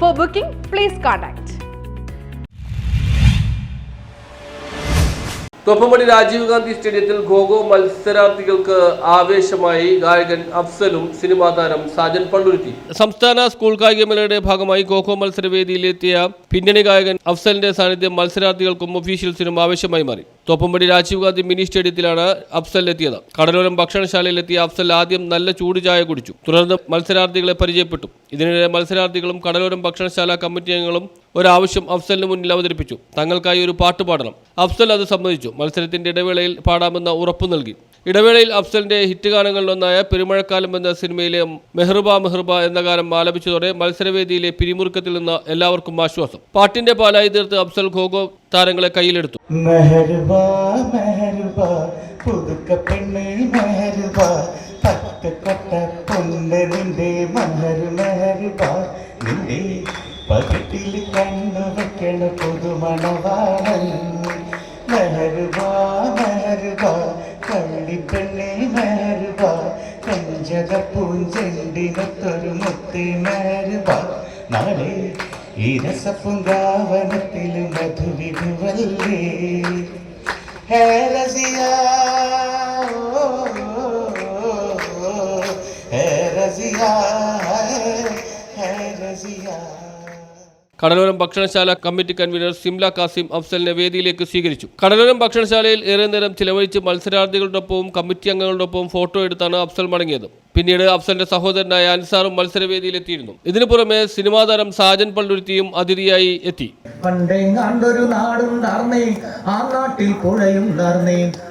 Four booking please contact തൊപ്പമണി രാജീവ് ഗാന്ധി സ്റ്റേഡിയത്തിൽ ഖോഖോ മത്സരാർത്ഥികൾക്ക് ആവേശമായി ഗായകൻ അഫ്സലും സിനിമാ താരം സാജൻ പണ്ടുരുത്തി സംസ്ഥാന സ്കൂൾ കായികമേളയുടെ ഭാഗമായി ഖോഖോ മത്സരവേദിയിലെത്തിയ പിന്നണി ഗായകൻ അഫ്സലിന്റെ സാന്നിധ്യം മത്സരാർത്ഥികൾക്കും ഒഫീഷ്യൽസിനും ആവേശമായി മാറി. തോപ്പമ്പടി രാജീവ് ഗാന്ധി മിനി സ്റ്റേഡിയത്തിലാണ് അഫ്സൽ എത്തിയത് കടലോരം ഭക്ഷണശാലയിലെത്തിയ അഫ്സൽ ആദ്യം നല്ല ചൂട് ചായ കുടിച്ചു. തുടർന്ന് മത്സരാർത്ഥികളെ പരിചയപ്പെട്ടു. ഇതിനിടെ മത്സരാർത്ഥികളും കടലോരം ഭക്ഷണശാല കമ്മിറ്റി അംഗങ്ങളും ഒരാവശ്യം അഫ്സലിന് മുന്നിൽ അവതരിപ്പിച്ചു. തങ്ങൾക്കായി ഒരു പാട്ട് പാടണം. അഫ്സൽ അത് സമ്മതിച്ചു. മത്സരത്തിന്റെ ഇടവേളയിൽ പാടാമെന്ന ഉറപ്പു നൽകി. ഇടവേളയിൽ അഫ്സലിന്റെ ഹിറ്റ് ഗാനങ്ങളിലൊന്നായ പെരുമഴക്കാലം എന്ന സിനിമയിലെ മെഹ്റുബ മെഹ്റുബ എന്ന ഗാനം ആലപിച്ചതോടെ മത്സരവേദിയിലെ പിരിമുറുക്കത്തിൽ നിന്ന് എല്ലാവർക്കും ആശ്വാസം. പാട്ടിന്റെ പാലായി തീർത്ത് അഫ്സൽ ഖോഖോ താരങ്ങളെ കയ്യിലെടുത്തു. പകട്ടിൽ കണ്ണു വെക്കണ കള്ളിപ്പെണ്ണെ മെഹർബാ കഞ്ചക പൂഞ്ചെണ്ടിനൊത്തൊരു മുത്തി മെഹർബാ നാളെ ഈ രസപ്പുങ്കാവനത്തിൽ മധുവിധുവല്ലേ? Hey Rasiya hey Rasiya hey Rasiya കടലോരം ഭക്ഷണശാല കമ്മിറ്റി കൺവീനർ സിംല കാസിം അഫ്സലിനെ വേദിയിലേക്ക് സ്വീകരിച്ചു. കടലോരം ഭക്ഷണശാലയിൽ ഏറെ നേരം ചിലവഴിച്ച് മത്സരാർത്ഥികളോടൊപ്പവും കമ്മിറ്റി അംഗങ്ങളോടൊപ്പവും ഫോട്ടോ എടുത്താണ് അഫ്സൽ മടങ്ങിയത്. പിന്നീട് അഫ്സലിന്റെ സഹോദരനായ അൻസാറും മത്സരവേദിയിലെത്തിയിരുന്നു. ഇതിനു പുറമെ സിനിമാ താരം സാജൻ പള്ളുരുത്തിയും അതിഥിയായി എത്തി. ആ നാട്ടിൽ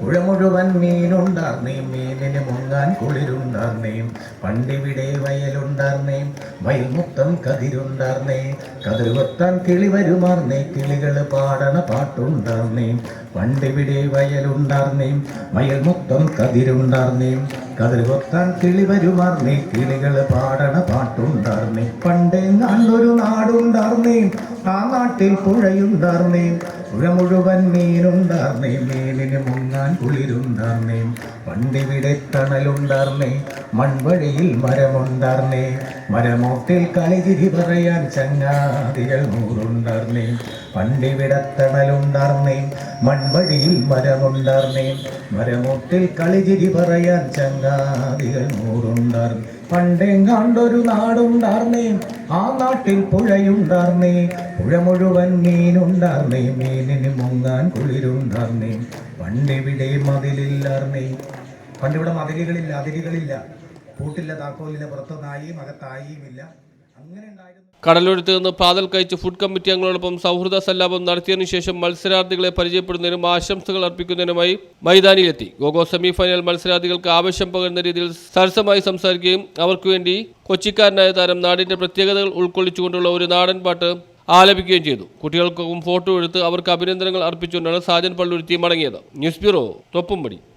പുഴ മുഴുവൻ മീനുണ്ടാർന്നേം മീനിന് മുങ്ങാൻ കുളിരുണ്ടാർന്നേം പണ്ടിവിടെ വയലുണ്ടാർന്നേം വയൽ മൊത്തം കതിരുണ്ടാർന്നേ കതിർവത്താൻ കിളി വരുമാർന്നേ കിളികൾ പാടണ പാട്ടുണ്ടാർന്നേം പണ്ടിവിടെ വയലുണ്ടാർന്നേം വയൽ മൊത്തം കതിരുണ്ടാർന്നേ കതിർ കൊത്താൻ കിളി വരുമാർന്നേ കിളികൾ പാടണ പാട്ടുണ്ടാർന്നേ പണ്ടേ നല്ലൊരു നാടുണ്ടാർന്നേ ആ നാട്ടിൽ പുഴയുണ്ടാർന്നേ. പുഴ മുഴുവൻ മീനുണ്ടാർന്നേ. മീനിന് മുങ്ങാൻ കുളിരുണ്ടാർന്നേ. പണ്ടിവിടെ തണലുണ്ടാർന്നേ. മൺവഴിയിൽ മരമുണ്ടാർന്നേ. മരമോട്ടിൽ കളിചിരി പറയാൻ ചങ്ങാതികൾ നൂറുണ്ടാർന്നേ. പണ്ടിവിടെ തണലുണ്ടാർന്നേ. മൺവഴിയിൽ മരമുണ്ടാർന്നേ. മരമോട്ടിൽ കളിചിരി പറയാൻ ചങ്ങാതികൾ നൂറുണ്ടാർന്നേ. പണ്ടെങ്ങാണ്ടൊരു നാടുണ്ടാർന്നേ. ആ നാട്ടിൽ പുഴയുണ്ടാർന്നേ. പുഴ മുഴുവൻ മീനുണ്ടാർന്നേ. മീനിന് മുങ്ങാൻ കുളിരുണ്ടാർന്നേ. പണ്ടിവിടെ മതിലില്ലാർന്നേ. പണ്ടിവിടെ മതിലുകളില്ല അതിരുകളില്ല. കൂട്ടില്ല താക്കോലില്ല പുറത്ത് നായിയും അകത്തായിയും കടലോരത്ത് നിന്ന് പാതൽ കഴിച്ച് ഫുഡ് കമ്മിറ്റി അംഗങ്ങളോടൊപ്പം സൗഹൃദ സല്ലാപം നടത്തിയതിനു ശേഷം മത്സരാർത്ഥികളെ പരിചയപ്പെടുന്നതിനും ആശംസകൾ അർപ്പിക്കുന്നതിനുമായി മൈതാനിയിലെത്തി. ഗോഗോ സെമിഫൈനൽ മത്സരാർത്ഥികൾക്ക് ആവശ്യം പകരുന്ന രീതിയിൽ സരസമായി സംസാരിക്കുകയും അവർക്ക് വേണ്ടി കൊച്ചിക്കാരനായ താരം നാടിന്റെ പ്രത്യേകതകൾ ഉൾക്കൊള്ളിച്ചുകൊണ്ടുള്ള ഒരു നാടൻ പാട്ട് ആലപിക്കുകയും ചെയ്തു. കുട്ടികൾക്കൊപ്പം ഫോട്ടോ എടുത്ത് അവർക്ക് അഭിനന്ദനങ്ങൾ അർപ്പിച്ചുകൊണ്ടാണ് സാജൻ പള്ളുരുത്തി മടങ്ങിയത്. News bureau Thoppumpady.